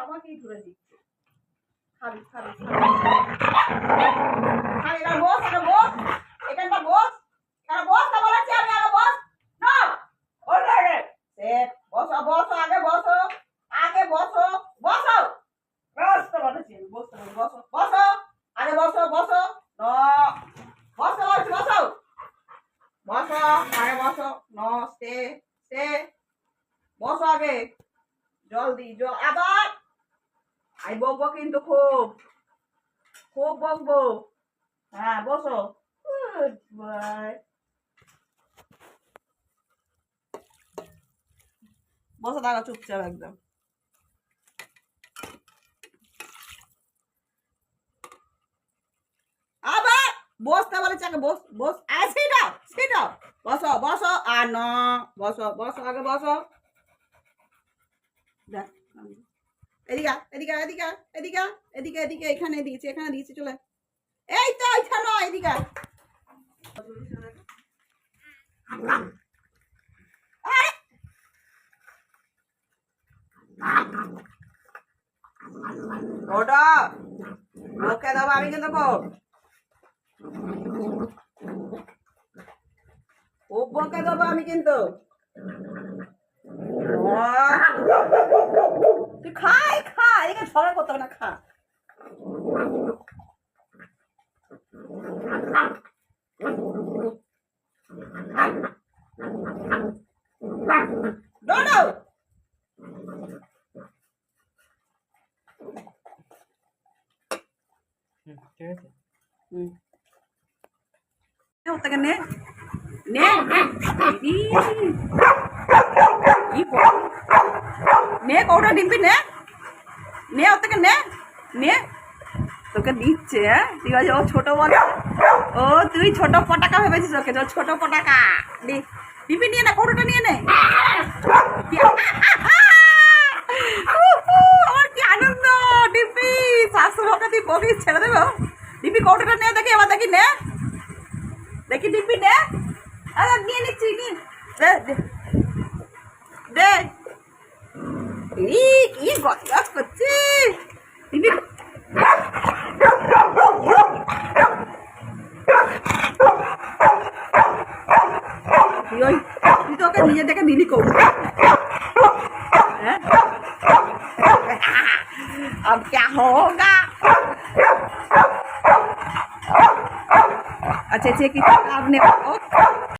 আমাকেই ধরে দিচ্ছে। খাবি খাবি খাবি এখানে বস এখানে বস এখানটা বস এখানে বস না বলেছি আমি আগে বস না ওঠে রে সেট বসো বসো আগে বসো আগে বসো বসো বসতে বলেছি আমি, বসতে বলেছি, বসো বসো আগে বসো বসো ন বসো বলছি বসো বসো আগে বসো ন স্টে স্টে বসো জলদি জল আবার আই বকবো কিন্তু খুব। খুব বকবো। হ্যাঁ বসো. বসো দাঁড়া চুপচাপ একদম। আবার বসতে বলেছে আগে বস বস। সিটা সিটা বসো বসো। আর ন বসো বসো আগে বসো। এদিকে এদিকে এদিকে এদিকে এদিকে এদিকে এখানে দিয়েছি এখানে দিয়েছি চলে এই তো এখানে আয়, এদিকে! ওটা ওকে দেবো আমি কিন্তু খুব খুব দেবো আমি কিন্তু। তুই খাই খা এখানে সবাই করতে না খা। ঠিক আছে। হুম। থেকে নে? নে কৌটা নে। নে তোকে দিচ্ছে হ্যাঁ? ঠিক আছে, ও ছোট ও, তুই পটাকা ভেবেছিস পটাকা। নিয়ে নিয়ে নে। আনন্দ ছেড়ে দেবো। ডিম্পি, কৌটোটা নে দেখি, এবার দেখি, নে। দেখি, ডিম্পি, নে। আরে নিয়ে নিচ্ছি নিয়ে দে দে দে ই কি গজ করছে ডিম্পি তুই ওই তুই তো ওকে নিজে থেকে দিলি কৌটো हैं? अब क्या होगा अच्छे अच्छे किताब ने